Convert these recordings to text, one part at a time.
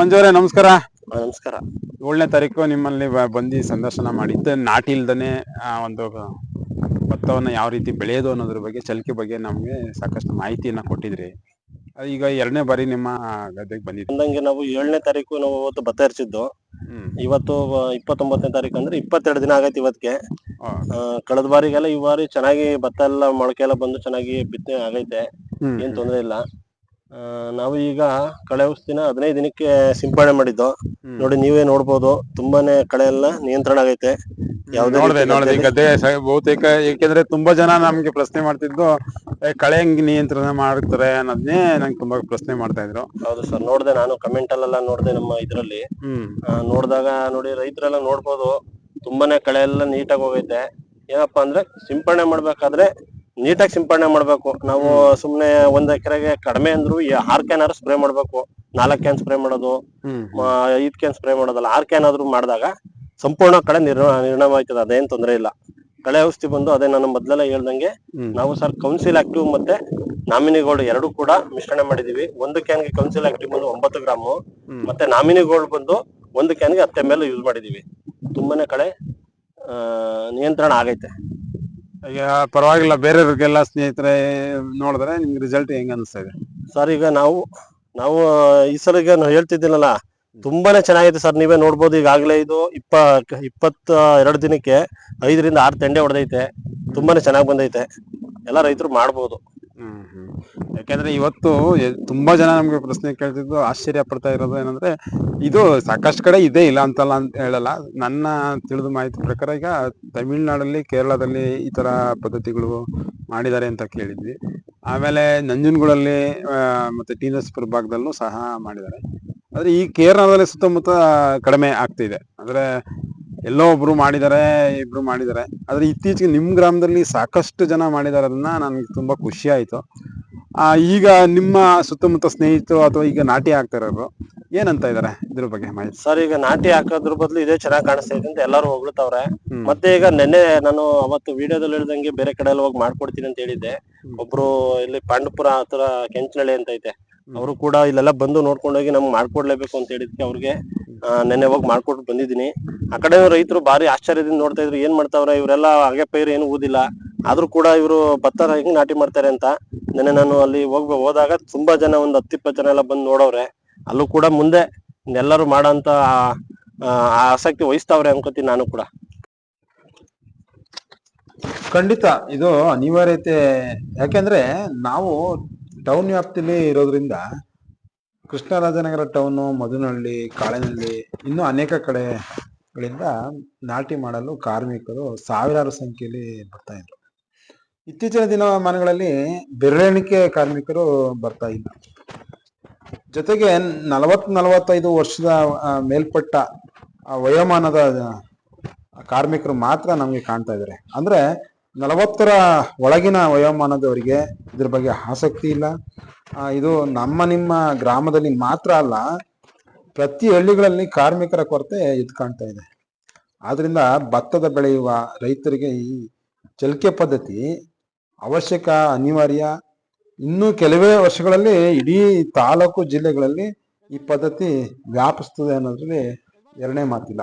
ಮಂಜು ಅವರೇ ನಮಸ್ಕಾರ. ನಮಸ್ಕಾರ. ಏಳನೇ ತಾರೀಕು ನಿಮ್ಮಲ್ಲಿ ಬಂದು ಸಂದರ್ಶನ ಮಾಡಿದ್ದು ನಾಟಿ ಇಲ್ದನೆ ಒಂದು ಭತ್ತವನ್ನ ಯಾವ ರೀತಿ ಬೆಳೆಯೋದು ಅನ್ನೋದ್ರ ಬಗ್ಗೆ ಚಲಿಕೆ ಬಗ್ಗೆ ನಮಗೆ ಸಾಕಷ್ಟು ಮಾಹಿತಿಯನ್ನ ಕೊಟ್ಟಿದ್ರಿ. ಈಗ ಎರಡನೇ ಬಾರಿ ನಿಮ್ಮ ಗದ್ದೆಗೆ ಬಂದಿದ್ದೆ ಅಂದಂಗೆ ನಾವು ಏಳನೇ ತಾರೀಕು ನಾವು ಇವತ್ತು ಭತ್ತ ಹರಿಸಿದ್ದು. ಇವತ್ತು ಇಪ್ಪತ್ತೊಂಬತ್ತನೇ ತಾರೀಕು ಅಂದ್ರೆ ಇಪ್ಪತ್ತೆರಡು ದಿನ ಆಗೈತಿ ಇವತ್ತಿಗೆ. ಕಳೆದ ಬಾರಿಗೆಲ್ಲ ಈ ಬಾರಿ ಚೆನ್ನಾಗಿ ಭತ್ತ ಎಲ್ಲ ಮೊಳಕೆ ಎಲ್ಲ ಬಂದು ಚೆನ್ನಾಗಿ ಬಿತ್ತನೆ ಆಗೈತೆ. ಏನ್ ತೊಂದ್ರೆ ಇಲ್ಲ. ನಾವು ಈಗ ಕಳೆ ಔಷಧಿನ ಹದಿನೈದು ದಿನಕ್ಕೆ ಸಿಂಪಡಣೆ ಮಾಡಿದ್ದು. ನೋಡಿ ನೀವೇ ನೋಡ್ಬೋದು. ತುಂಬಾನೇ ಕಳೆ ಎಲ್ಲ ನಿಯಂತ್ರಣ ಆಗೈತೆ. ನೋಡ್ದೆ ನೋಡ್ದೆ. ಬಹುತೇಕ ಏಕೆಂದ್ರೆ ತುಂಬಾ ಜನ ನಮ್ಗೆ ಪ್ರಶ್ನೆ ಮಾಡ್ತಿದ್ದು ಕಳೆ ಹೆಂಗ್ ನಿಯಂತ್ರಣ ಮಾಡ್ತಾರೆ? ಅನ್ನೋದನ್ನೇ ನಂಗೆ ತುಂಬಾ ಪ್ರಶ್ನೆ ಮಾಡ್ತಾ ಇದ್ರು. ಹೌದು ಸರ್ ನೋಡ್ದೆ. ನಾನು ಕಮೆಂಟ್ ಅಲ್ಲೆಲ್ಲ ನೋಡ್ದೆ ನಮ್ಮ ಇದ್ರಲ್ಲಿ. ನೋಡಿದಾಗ ನೋಡ್ದಾಗ ನೋಡಿ ರೈತರೆಲ್ಲ ನೋಡ್ಬೋದು. ತುಂಬಾನೇ ಕಳೆ ಎಲ್ಲ ನೀಟಾಗಿ ಹೋಗೈತೆ. ಏನಪ್ಪಾ ಅಂದ್ರೆ ಸಿಂಪಡಣೆ ಮಾಡ್ಬೇಕಾದ್ರೆ ನೀಟಾಗಿ ಸಿಂಪಡಣೆ ಮಾಡ್ಬೇಕು. ನಾವು ಸುಮ್ನೆ ಒಂದ್ ಎಕರೆಗೆ ಕಡಿಮೆ ಅಂದ್ರು ಆರ್ ಕ್ಯಾನ್ ಆದ್ರೂ ಸ್ಪ್ರೇ ಮಾಡ್ಬೇಕು. ನಾಲ್ಕ್ ಕ್ಯಾನ್ ಸ್ಪ್ರೇ ಮಾಡೋದು ಐದ್ ಕ್ಯಾನ್ ಸ್ಪ್ರೇ ಮಾಡೋದಲ್ಲ ಆರ್ ಕ್ಯಾನ್ ಆದ್ರೂ ಮಾಡಿದಾಗ ಸಂಪೂರ್ಣ ಕಳೆ ನಿರ್ಣ ನಿರ್ಣಯ ಆಯ್ತದೆ ಅದೇನ್ ತೊಂದ್ರೆ ಇಲ್ಲ. ಕಳೆ ಔಷಧಿ ಬಂದು ಅದೇ ನಾನು ಮೊದ್ಲೆಲ್ಲ ಹೇಳ್ದಂಗೆ ನಾವು ಸರ್ ಕೌನ್ಸಿಲ್ ಆಕ್ಟಿವ್ ಮತ್ತೆ ನಾಮಿನಿ ಗೋಲ್ಡ್ ಎರಡು ಕೂಡ ಮಿಶ್ರಣ ಮಾಡಿದೀವಿ. ಒಂದು ಕ್ಯಾನ್ಗೆ ಕೌನ್ಸಿಲ್ ಆಕ್ಟಿವ್ ಬಂದು ಒಂಬತ್ತು ಗ್ರಾಮ್ ಮತ್ತೆ ನಾಮಿನಿ ಗೋಲ್ಡ್ ಬಂದು ಒಂದು ಕ್ಯಾನ್ಗೆ ಹತ್ತು ಎಂ ಎಲ್ ಯೂಸ್ ಮಾಡಿದೀವಿ. ತುಂಬಾನೇ ಕಳೆ ನಿಯಂತ್ರಣ ಆಗೈತೆ. ಈಗ ಪರವಾಗಿಲ್ಲ ಬೇರೆಯವ್ರಿಗೆಲ್ಲ ಸ್ನೇಹಿತರೆ ನೋಡಿದ್ರೆ ನಿಮ್ಗೆ ರಿಸಲ್ಟ್ ಹೆಂಗ ಅನಿಸ್ತಾ ಇದೆ ಸರ್ ಈಗ ನಾವು ನಾವು ಈ ಸಲ ಈಗ ನಾವು ಹೇಳ್ತಿದ್ದೀನಲ್ಲ ತುಂಬಾನೇ ಚೆನ್ನಾಗಿದೆ ಸರ್ ನೀವೇ ನೋಡ್ಬೋದು. ಈಗಾಗಲೇ ಇದು ಇಪ್ಪ ಇಪ್ಪತ್ತ ಎರಡು ದಿನಕ್ಕೆ ಐದರಿಂದ ಆರು ತೆಂಡೆ ಹೊಡೆದೈತೆ. ತುಂಬಾನೇ ಚೆನ್ನಾಗಿ ಬಂದೈತೆ. ಎಲ್ಲ ರೈತರು ಮಾಡ್ಬೋದು. ಹ್ಮ್. ಯಾಕೆಂದ್ರೆ ಇವತ್ತು ತುಂಬಾ ಜನ ನಮ್ಗೆ ಪ್ರಶ್ನೆ ಕೇಳ್ತಿದ್ದು ಆಶ್ಚರ್ಯ ಪಡ್ತಾ ಇರೋದು ಏನಂದ್ರೆ, ಇದು ಸಾಕಷ್ಟು ಕಡೆ ಇದೆ ಇಲ್ಲ ಅಂತಲ್ಲ ಅಂತ ಹೇಳಲ್ಲ. ನನ್ನ ತಿಳಿದ ಮಾಹಿತಿ ಪ್ರಕಾರ ಈಗ ತಮಿಳ್ನಾಡಲ್ಲಿ, ಕೇರಳದಲ್ಲಿ ಈ ತರ ಪದ್ಧತಿಗಳು ಮಾಡಿದ್ದಾರೆ ಅಂತ ಕೇಳಿದ್ವಿ. ಆಮೇಲೆ ನಂಜನಗೂಡಲ್ಲಿ ಮತ್ತೆ ಟಿ ನರಸೀಪುರ ಭಾಗದಲ್ಲೂ ಸಹ ಮಾಡಿದ್ದಾರೆ. ಆದ್ರೆ ಈ ಕೇರಳದಲ್ಲಿ ಸುತ್ತಮುತ್ತ ಕಡಿಮೆ ಆಗ್ತಿದೆ ಅಂದ್ರೆ ಎಲ್ಲೋ ಒಬ್ರು ಮಾಡಿದ್ದಾರೆ, ಇಬ್ರು ಮಾಡಿದ್ದಾರೆ. ಆದ್ರೆ ಇತ್ತೀಚೆಗೆ ನಿಮ್ ಗ್ರಾಮದಲ್ಲಿ ಸಾಕಷ್ಟು ಜನ ಮಾಡಿದ್ದಾರೆ ಅದನ್ನ ನನ್ಗೆ ತುಂಬಾ ಖುಷಿ ಆಯ್ತು. ಈಗ ನಿಮ್ಮ ಸುತ್ತಮುತ್ತ ಸ್ನೇಹಿತರು ಅಥವಾ ಈಗ ನಾಟಿ ಆಗ್ತಾ ಇರೋರು ಏನಂತ ಇದಾರೆ ಇದ್ರ ಬಗ್ಗೆ ಮಾಹಿತಿ? ಸರ್ ಈಗ ನಾಟಿ ಹಾಕೋದ್ರ ಬದಲು ಇದೇ ಚೆನ್ನಾಗಿ ಕಾಣಿಸ್ತಾ ಇದೆ ಅಂತ ಎಲ್ಲರೂ ಹೊಗಳ್ತಾವ್ರೆ. ಮತ್ತೆ ಈಗ ನೆನ್ನೆ ನಾನು ಅವತ್ತು ವಿಡಿಯೋದಲ್ಲಿ ಹೇಳ್ದಂಗೆ ಬೇರೆ ಕಡೆ ಎಲ್ಲ ಹೋಗಿ ಮಾಡ್ಕೊಡ್ತೀನಿ ಅಂತ ಹೇಳಿದ್ದೆ. ಒಬ್ರು ಇಲ್ಲಿ ಪಾಂಡಪುರ ಹತ್ರ ಕೆಂಚನಳ್ಳಿ ಅಂತ ಐತೆ. ಅವರು ಕೂಡ ಇಲ್ಲೆಲ್ಲ ಬಂದು ನೋಡ್ಕೊಂಡೋಗಿ ನಮ್ಗೆ ಮಾಡ್ಕೊಡ್ಲೇಬೇಕು ಅಂತ ಹೇಳಿದ್ಕೆ ಅವ್ರಿಗೆ. ಆ, ನೆನ್ನೆ ಹೋಗಿ ಮಾಡ್ಕೊಟ್ಟು ಬಂದಿದ್ದೀನಿ. ಆ ಕಡೆ ರೈತರು ಭಾರಿ ಆಶ್ಚರ್ಯದಿಂದ ನೋಡ್ತಾ ಇದ್ರು. ಏನ್ ಮಾಡ್ತಾವ್ರೆ? ಇವರೆಲ್ಲ ಹಾಗೆ ಪೈರು ಏನು ಊದಿಲ್ಲ. ಆದ್ರೂ ಕೂಡ ಇವರು ಭತ್ತ ಹೆಂಗ್ ನಾಟಿ ಮಾಡ್ತಾರೆ ಅಂತ ನೆನ್ನೆ ನಾನು ಅಲ್ಲಿ ಹೋಗ್ ಹೋದಾಗ ತುಂಬಾ ಜನ ಒಂದ್ ಹತ್ತಿಪ್ಪತ್ತು ಜನ ಎಲ್ಲ ಬಂದು ನೋಡವ್ರೆ. ಅಲ್ಲೂ ಕೂಡ ಮುಂದೆ ಎಲ್ಲರೂ ಮಾಡೋಂತ ಆಸಕ್ತಿ ವಹಿಸ್ತಾವ್ರೆ ಅನ್ಕೋತೀನಿ ನಾನು ಕೂಡ. ಖಂಡಿತ. ಇದು ಅನಿವಾರ್ಯತೆ. ಯಾಕೆಂದ್ರೆ ನಾವು ಟೌನ್ ವ್ಯಾಪ್ತಿಲಿ ಇರೋದ್ರಿಂದ ಕೃಷ್ಣರಾಜನಗರ ಟೌನು ಮಧುನಹಳ್ಳಿ ಕಾಳೆನಹಳ್ಳಿ ಇನ್ನೂ ಅನೇಕ ಕಡೆಗಳಿಂದ ನಾಟಿ ಮಾಡಲು ಕಾರ್ಮಿಕರು ಸಾವಿರಾರು ಸಂಖ್ಯೆಯಲ್ಲಿ ಬರ್ತಾ ಇದ್ರು. ಇತ್ತೀಚಿನ ದಿನಮಾನಗಳಲ್ಲಿ ಬೆರಳೆಣಿಕೆ ಕಾರ್ಮಿಕರು ಬರ್ತಾ ಇಲ್ಲ. ಜೊತೆಗೆ ನಲವತ್, ನಲವತ್ತೈದು ವರ್ಷದ ಮೇಲ್ಪಟ್ಟ ವಯೋಮಾನದ ಕಾರ್ಮಿಕರು ಮಾತ್ರ ನಮಗೆ ಕಾಣ್ತಾ ಇದ್ದಾರೆ. ಅಂದ್ರೆ ನಲವತ್ತರ ಒಳಗಿನ ವಯೋಮಾನದವರಿಗೆ ಇದ್ರ ಬಗ್ಗೆ ಆಸಕ್ತಿ ಇಲ್ಲ. ಇದು ನಮ್ಮ, ನಿಮ್ಮ ಗ್ರಾಮದಲ್ಲಿ ಮಾತ್ರ ಅಲ್ಲ, ಪ್ರತಿ ಹಳ್ಳಿಗಳಲ್ಲಿ ಕಾರ್ಮಿಕರ ಕೊರತೆ ಎದ್ದು ಕಾಣ್ತಾ ಇದೆ. ಆದ್ರಿಂದ ಭತ್ತದ ಬೆಳೆಯುವ ರೈತರಿಗೆ ಈ ಚಲಿಕೆ ಪದ್ಧತಿ ಅವಶ್ಯಕ, ಅನಿವಾರ್ಯ. ಇನ್ನೂ ಕೆಲವೇ ವರ್ಷಗಳಲ್ಲಿ ಇಡೀ ತಾಲೂಕು ಜಿಲ್ಲೆಗಳಲ್ಲಿ ಈ ಪದ್ಧತಿ ವ್ಯಾಪಿಸ್ತದೆ ಅನ್ನೋದ್ರಲ್ಲಿ ಎರಡನೇ ಮಾತಿಲ್ಲ.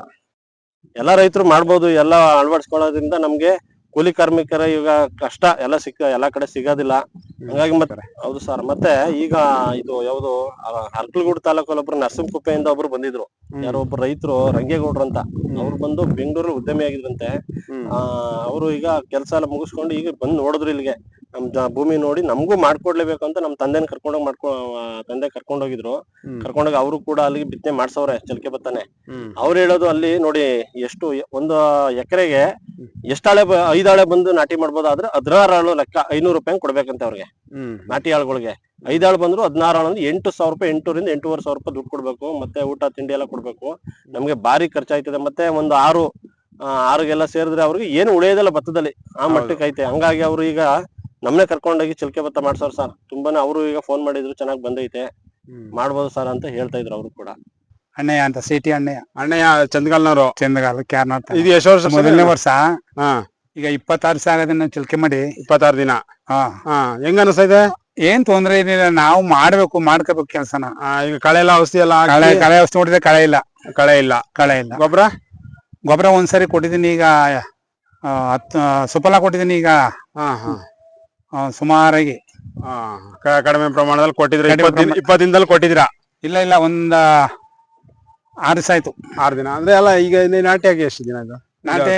ಎಲ್ಲ ರೈತರು ಮಾಡ್ಬೋದು, ಎಲ್ಲ ಅಳವಡಿಸ್ಕೊಳ್ಳೋದ್ರಿಂದ ನಮ್ಗೆ ಕೂಲಿ ಕಾರ್ಮಿಕರ ಈಗ ಕಷ್ಟ ಎಲ್ಲ ಸಿಕ್ಕ, ಎಲ್ಲ ಕಡೆ ಸಿಗೋದಿಲ್ಲ. ಹಂಗಾಗಿ ಮತ್ತೆ ಹೌದು ಸರ್ ಮತ್ತೆ ಈಗ ಇದು ಯಾವ್ದು ಅರ್ಕಲ್ಗೂಡ್ ತಾಲೂಕಲ್ಲಿ ಒಬ್ರು ನರಸಿಂಹಕುಪ್ಪೆಯಿಂದ ಒಬ್ರು ಬಂದಿದ್ರು. ಯಾರೋ ಒಬ್ರು ರೈತರು ರಂಗೇಗೌಡ್ರು ಅಂತ. ಅವ್ರು ಬಂದು ಬೆಂಗಳೂರು ಉದ್ಯಮಿ ಆಗಿದ್ರಂತೆ. ಆ ಅವರು ಈಗ ಕೆಲಸ ಎಲ್ಲ ಮುಗಿಸ್ಕೊಂಡು ಈಗ ಬಂದು ನೋಡಿದ್ರು ಇಲ್ಲಿಗೆ. ನಮ್ ಭೂಮಿ ನೋಡಿ ನಮಗೂ ಮಾಡ್ಕೊಡ್ಲೇಬೇಕು ಅಂತ ನಮ್ ತಂದೆನ ಕರ್ಕೊಂಡೋಗಿ ಮಾಡ್ಕೊ ತಂದೆ ಕರ್ಕೊಂಡೋಗಿದ್ರು ಹೋಗಿದ್ರು. ಕರ್ಕೊಂಡೋಗಿ ಅವರು ಕೂಡ ಅಲ್ಲಿಗೆ ಬಿತ್ತನೆ ಮಾಡ್ಸವ್ರೆ ಚಲಿಕೆ ಬತ್ತಾನೆ. ಅವ್ರು ಹೇಳೋದು ಅಲ್ಲಿ ನೋಡಿ ಎಷ್ಟು ಒಂದು ಎಕರೆಗೆ ಎಷ್ಟಾಳೆ ಐದಾಳೆ ಬಂದು ನಾಟಿ ಮಾಡ್ಬೋದಾದ್ರೆ ಹದಿನಾರು ಆಳು ಲೆಕ್ಕ ಐನೂರು ರೂಪಾಯಿ ಕೊಡ್ಬೇಕಂತೆ ಅವ್ರಿಗೆ. ಹ್ಮ್. ನಾಟಿ ಆಳುಗಳಿಗೆ. ಐದಾಳು ಬಂದ್ರು ಹದಿನಾರು ಆಳು ಅಂದ್ರೆ ಎಂಟು ಸಾವಿರ ರೂಪಾಯಿ ಎಂಟೂರಿಂದ ಎಂಟೂವರೆ ಸಾವಿರ ರೂಪಾಯಿ ದುಡ್ಡು ಕೊಡ್ಬೇಕು ಮತ್ತೆ ಊಟ ತಿಂಡಿ ಎಲ್ಲ ಕೊಡ್ಬೇಕು. ನಮ್ಗೆ ಭಾರಿ ಖರ್ಚಾಯ್ತದೆ. ಮತ್ತೆ ಒಂದು ಆರು ಆ, ಆರುಗೆಲ್ಲ ಸೇರಿದ್ರೆ ಅವ್ರಿಗೆ ಏನು ಉಳಿಯೋದಿಲ್ಲ ಭತ್ತದಲ್ಲಿ. ಆ. ಮಟ್ಟಕ್ಕೆ ಐತೆ. ಹಂಗಾಗಿ ಅವರು ಈಗ ನಮ್ನೆ ಕರ್ಕೊಂಡೋಗಿ ಚಿಲ್ಕೆ ಭತ್ತ ಮಾಡ್ಸೋರು ಸರ್. ತುಂಬಾನೇ ಅವರು ಈಗ ಫೋನ್ ಮಾಡಿದ್ರು ಚೆನ್ನಾಗಿ ಬಂದೈತೆ. ಮಾಡ್ಬೋದು ಸರ್ ಅಂತ ಹೇಳ್ತಾ ಇದ್ರು ಅವರು ಕೂಡ. ಅಣ್ಣಯ್ಯ ಅಂತ ಸಿಟಿ ಅಣ್ಣಯ್ಯ. ಅಣ್ಣಯ್ಯ ಚಂದಗಾಲ್ನವರು. ಚಂದಗಾಲ ಕ್ಯಾರ್ನಾಥ್ ಇದು ಎಷ್ಟು ವರ್ಷ ಮೊದಲನೇ ವರ್ಷ. ಹಾ. ಈಗ ಇಪ್ಪತ್ತಾರು ಸಾವಿರ ಚಿಲ್ಕೆ ಮಾಡಿ. ಇಪ್ಪತ್ತಾರು ದಿನ. ಹಾ. ಹಾ ಹೆಂಗ ಅನಿಸ್ತಾ ಇದೆ ಏನ್ ತೊಂದರೆ ಏನಿಲ್ಲ ನಾವು ಮಾಡ್ಬೇಕು ಮಾಡ್ಕೋಬೇಕು ಕೆಲ್ಸನ. ಆ, ಈಗ ಕಳೆ ಎಲ್ಲ ಔಷಧಿ ಎಲ್ಲ ಹಾಕಿ ಕಳೆ ಕಳೆ ಔಷಧಿ ನೋಡಿದ್ರೆ ಕಳೆ ಇಲ್ಲ. ಕಳೆ ಇಲ್ಲ. ಕಳೆ ಇಲ್ಲ. ಗೊಬ್ಬರ ಗೊಬ್ಬರ ಒಂದ್ಸರಿ ಕೊಟ್ಟಿದ್ದೀನಿ ಈಗ ಆ, ಹತ್ತು ಸುಫಲ ಕೊಟ್ಟಿದ್ದೀನಿ ಈಗ. ಹಾ ಹಾ. ಆ, ಸುಮಾರಾಗಿ. ಹಾ ಕ- ಕಡಿಮೆ ಪ್ರಮಾಣದಲ್ಲಿ ಕೊಟ್ಟಿದ್ರೆ ಕಡಿಮೆ ಇಪ್ಪತ್ತು ದಿನ ಇಪ್ಪತ್ತು ದಿನದಲ್ಲಿ ಕೊಟ್ಟಿದ್ದೀರಾ? ಇಲ್ಲ ಇಲ್ಲ ಒಂದ ಆರು ದಿವಸ ಆಯ್ತು. ಆರು ದಿನ. ಅಂದ್ರೆ ಅಲ್ಲ ಈಗ ನೀ ನಾಟಿ ಆಗಿ ಎಷ್ಟು ದಿನ ಇದು? ನಾಟಿ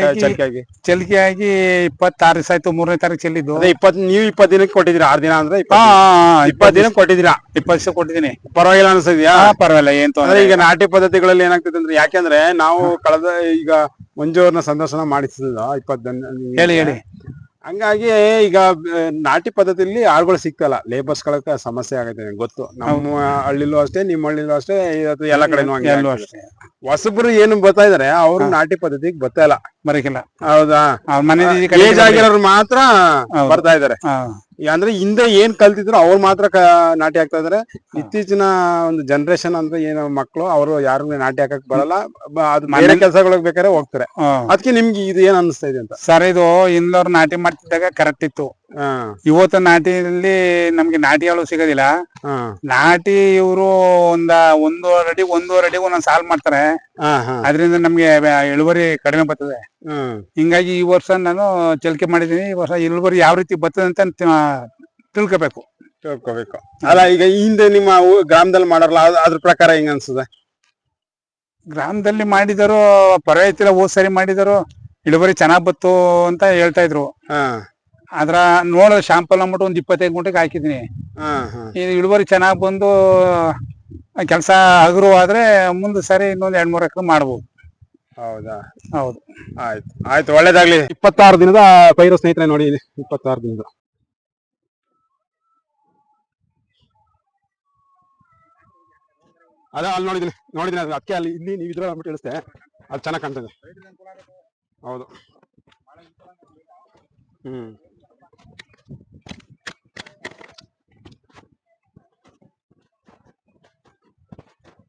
ಚಲಿಕೆ ಆಗಿ ಇಪ್ಪತ್ತಾರು ದಿವಸ ಆಯ್ತು ಮೂರನೇ ತಾರೀಕು ಚೆಲ್ಲಿದ್ದು. ಅದೇ ಇಪ್ಪತ್ ನೀವು ಇಪ್ಪತ್ ದಿನಕ್ಕೆ ಕೊಟ್ಟಿದ್ರಿ ಆರ್ ದಿನ ಅಂದ್ರೆ ಹಾ ಇಪ್ಪತ್ತು ಇಪ್ಪತ್ತು ದಿನ ಕೊಟ್ಟಿದ್ದೀರಾ? ಇಪ್ಪತ್ತು ದಿವಸ ಕೊಟ್ಟಿದ್ದೀನಿ. ಪರವಾಗಿಲ್ಲ ಅನ್ಸಿದ್ಯಾ ಹಾ ಪರವಾಗಿಲ್ಲ ಏನ್ ಅಂದ್ರೆ ತೊಂದ್ರೆ ಈಗ ನಾಟಿ ಪದ್ಧತಿಗಳಲ್ಲಿ ಏನಾಗ್ತದೆ ಅಂದ್ರೆ ಯಾಕೆಂದ್ರೆ ನಾವು ಕಳೆದ ಈಗ ಮಂಜು ಅವ್ರನ್ನ ಸಂದರ್ಶನ ಮಾಡಿಸಿದ ಇಪ್ಪತ್ತು ಹೇಳಿ ಹೇಳಿ. ಹಂಗಾಗಿ ಈಗ ನಾಟಿ ಪದ್ಧತಿಯಲ್ಲಿ ಆಳ್ಗಳು ಸಿಗ್ತಲ್ಲ. ಲೇಬರ್ಸ್ಗಳ ಸಮಸ್ಯೆ ಆಗುತ್ತೆ ನಂಗೆ ಗೊತ್ತು. ನಮ್ಮ ಹಳ್ಳಿಲೂ ಅಷ್ಟೇ ನಿಮ್ಮ ಹಳ್ಳಿಲೂ ಅಷ್ಟೇ ಎಲ್ಲ ಕಡೆನೂ ಹಂಗೆ ಅಷ್ಟೇ. ಹೊಸಬ್ರು ಏನು ಬರ್ತಾ ಇದಾರೆ ಅವ್ರು ನಾಟಿ ಪದ್ಧತಿಗೆ ಬರ್ತಾ ಇಲ್ಲ. ಬರಕಿಲ್ಲ. ಹೌದಾ? ಮನೆ ಆಗಿರೋರು ಮಾತ್ರ. ಬರ್ತಾ ಇದಾರೆ. ಅಂದ್ರೆ ಹಿಂದೆ ಏನ್ ಕಲ್ತಿದ್ರು ಅವ್ರು ಮಾತ್ರ ನಾಟಿ ಹಾಕ್ತಾ ಇದಾರೆ. ಇತ್ತೀಚಿನ ಒಂದು ಜನರೇಷನ್ ಅಂದ್ರೆ ಏನು ಮಕ್ಕಳು ಅವರು ಯಾರು ನಾಟಿ ಹಾಕಕ್ ಬರಲ್ಲ. ಮನೇಲಿ- ಕೆಲಸಗಳಿಗೆ ಬೇಕಾದ್ರೆ ಹೋಗ್ತಾರೆ. ಅದಕ್ಕೆ ನಿಮ್ಗೆ ಇದು ಏನ್ ಅನಿಸ್ತಾ ಇದೆ ಅಂತ? ಸರ್ ಇದು ಹಿಂದವ್ರು ನಾಟಿ ಮಾಡ್ತಿದ್ದಾಗ ಕರೆಕ್ಟ್ ಇತ್ತು. ಇವತ್ತು ನಾಟಿಯಲ್ಲಿ ನಮ್ಗೆ ನಾಟಿ ಆಳು ಸಿಗೋದಿಲ್ಲ. ನಾಟಿ ಇವರು ಒಂದ ಒಂದೂವರೆ ಅಡಿ ಒಂದೂವರೆ ಅಡಿ ಒಂದೊಂದ್ ಸಾಲ್ ಮಾಡ್ತಾರೆ. ಅದರಿಂದ ನಮ್ಗೆ ಇಳುವರಿ ಕಡಿಮೆ ಬರ್ತದೆ. ಹಿಂಗಾಗಿ ಈ ವರ್ಷ ನಾನು ಚಲಿಕೆ ಮಾಡಿದೀನಿ ಈ ವರ್ಷ ಇಳುವರಿ ಯಾವ ರೀತಿ ಬರ್ತದೆ ಅಂತ ತಿಳ್ಕೋಬೇಕು ತಿಳ್ಕೋಬೇಕು. ತಿಳ್ಕೊಬೇಕು. ಅಲ್ಲ ಈಗ ಹಿಂದೆ ನಿಮ್ಮ ಊ- ಗ್ರಾಮದಲ್ಲಿ ಮಾಡಾರಲ್ಲ ಅದ್- ಅದ್ರ ಪ್ರಕಾರ ಹೆಂಗ ಅನ್ಸುತ್ತೆ? ಗ್ರಾಮದಲ್ಲಿ ಮಾಡಿದರು ಪರವಾಗಿಲ್ಲ ಹೋದ್ ಸರಿ ಮಾಡಿದರು ಇಳುವರಿ ಚೆನ್ನಾಗ್ ಬತ್ತು ಅಂತ ಹೇಳ್ತಾ ಇದ್ರು. ಹಾ. ಅದ್ರ ನೋಡ ಶಾಂಪಲ್ ಅಂದ್ಬಿಟ್ಟು ಒಂದ್ ಇಪ್ಪತ್ತೈದು ಗುಂಟೆಗೆ ಹಾಕಿದೀನಿ ಇದು ಇಳುವರಿ ಚೆನ್ನಾಗ್ ಬಂದು ಕೆಲಸ ಹಗುರು ಆದ್ರೆ ಮುಂದೆ ಸರಿ ಇನ್ನೊಂದ್ ಎರಡ್ ಮೂರ್ ಎಕರೆ ಮಾಡ್ಬೋದು. ಹೌದಾ? ಹೌದು. ಆಯ್ತು. ಆಯ್ತು ಒಳ್ಳೇದಾಗ್ಲಿ. ಇಪ್ಪತ್ತಾರು ದಿನದ ಪೈರು ಸ್ನೇಹಿತರೆ ನೋಡಿ ಇಲ್ಲಿ ಇಪ್ಪತ್ತಾರು ದಿನದ. ಅದ ಅಲ್ಲಿ ನೋಡಿದ್ದೀನಿ ನೋಡಿದ್ದೀನಿ ಅದು. ಅದಕ್ಕೆ ಅಲ್ಲಿ ಇಲ್ಲಿ ನೀವು ಇದ್ರ ಅಂದ್ಬಿಟ್ಟು ಹೇಳಿಸ್ತೆ ಅದು ಚೆನ್ನಾಗಿ ಕಾಣ್ತದೆ ಹೌದು. ಹ್ಮ್.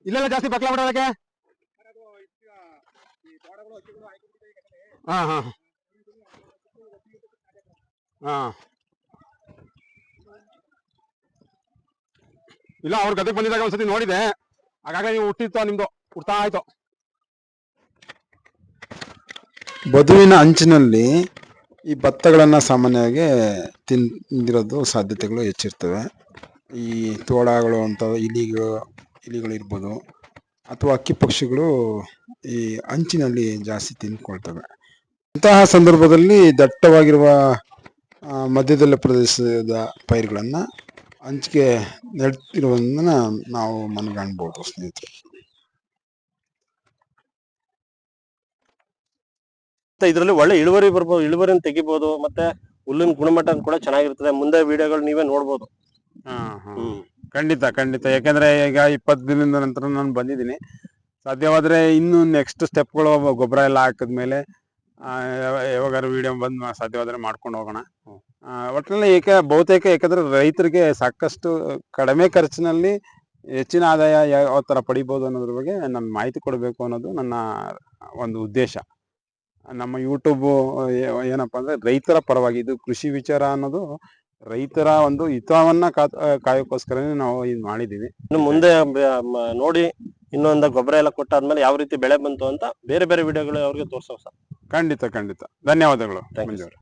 ಇಲ್ಲೆಲ್ಲ ಜಾಸ್ತಿ ಬಕ್ಲ ಬಿಡೋದಕ್ಕೆ ಹಾ ಹಾ ಹಾ. ಇಲ್ಲ, ಅವ್ರ ಗದಗ್ ಬಂದಿದ್ದಾಗ ಒಂದ್ಸತಿ ನೋಡಿದೆ. ಆಗಾಗ ನೀವು ಹುಟ್ಟಿತ್ತು, ನಿಮ್ದು ಹುಡ್ತಾ ಆಯ್ತು. ಬದುವಿನ ಅಂಚಿನಲ್ಲಿ ಈ ಭತ್ತಗಳನ್ನ ಸಾಮಾನ್ಯವಾಗಿ ತಿಂದಿರೋದು ಸಾಧ್ಯತೆಗಳು ಹೆಚ್ಚಿರ್ತವೆ. ಈ ತೋಳಗಳು ಅಂತ ಇಲಿಗಳು ಇಲಿಗಳು ಇರ್ಬೋದು ಅಥವಾ ಹಕ್ಕಿ ಪಕ್ಷಿಗಳು ಈ ಅಂಚಿನಲ್ಲಿ ಜಾಸ್ತಿ ತಿನ್ಕೊಳ್ತವೆ ಇಂತಹ ಸಂದರ್ಭದಲ್ಲಿ ದಟ್ಟವಾಗಿರುವ ಮಧ್ಯದಲ್ಲಿ ಪ್ರದೇಶದ ಪೈರುಗಳನ್ನು ಹಂಚಿಕೆ ನೆಡ್ತಿರುವುದನ್ನ ನಾವು ಮನಗಾಣ್ಬೋದು ಸ್ನೇಹಿತರೆ. ಮತ್ತೆ ಇದರಲ್ಲಿ ಒಳ್ಳೆ ಇಳುವರಿ ಬರ್ಬೋದು ಇಳುವರಿನ ತೆಗಿಬಹುದು ಮತ್ತೆ ಹುಲ್ಲಿನ ಗುಣಮಟ್ಟ ಕೂಡ ಚೆನ್ನಾಗಿರ್ತದೆ. ಮುಂದೆ ವಿಡಿಯೋಗಳು ನೀವೇ ನೋಡ್ಬೋದು. ಹ್ಮ್. ಖಂಡಿತ ಖಂಡಿತ. ಯಾಕಂದ್ರೆ ಈಗ ಇಪ್ಪತ್ತು ದಿನದ ನಂತರ ನಾನು ಬಂದಿದ್ದೀನಿ. ಸಾಧ್ಯವಾದ್ರೆ ಇನ್ನು ನೆಕ್ಸ್ಟ್ ಸ್ಟೆಪ್ಗಳು ಗೊಬ್ಬರ ಎಲ್ಲ ಹಾಕಿದ್ಮೇಲೆ ಯಾವಾಗಾದ್ರು ವಿಡಿಯೋ ಬಂದ್ ಸಾಧ್ಯವಾದ್ರೆ ಮಾಡ್ಕೊಂಡು ಹೋಗೋಣ. ಒಟ್ಟಿನಲ್ಲಿ ಏಕ, ಬಹುತೇಕ ಯಾಕಂದ್ರೆ ರೈತರಿಗೆ ಸಾಕಷ್ಟು ಕಡಿಮೆ ಖರ್ಚಿನಲ್ಲಿ ಹೆಚ್ಚಿನ ಆದಾಯ ಯಾವ ತರ ಪಡಿಬೋದು ಅನ್ನೋದ್ರ ಬಗ್ಗೆ ನಾನು ಮಾಹಿತಿ ಕೊಡಬೇಕು ಅನ್ನೋದು ನನ್ನ ಒಂದು ಉದ್ದೇಶ. ನಮ್ಮ ಯೂಟ್ಯೂಬು ಏನಪ್ಪಾ ಅಂದ್ರೆ ರೈತರ ಪರವಾಗಿ ಇದು ಕೃಷಿ ವಿಚಾರ ಅನ್ನೋದು ರೈತರ ಒಂದು ಹಿತವನ್ನ ಕಾಯೋಕ್ಕೋಸ್ಕರನೇ ನಾವು ಇದು ಮಾಡಿದೀವಿ. ಇನ್ನು ಮುಂದೆ ಬ- ನೋಡಿ ಇನ್ನೊಂದ ಗೊಬ್ಬರ ಎಲ್ಲ ಕೊಟ್ಟಾದ್ಮೇಲೆ ಯಾವ ರೀತಿ ಬೆಳೆ ಬಂತು ಅಂತ ಬೇರೆ ಬೇರೆ ವಿಡಿಯೋಗಳು ಅವ್ರಿಗೆ ತೋರ್ಸೋ ಸರ್. ಖಂಡಿತ ಖಂಡಿತ. ಧನ್ಯವಾದಗಳು Thank you, ಮಂಜು.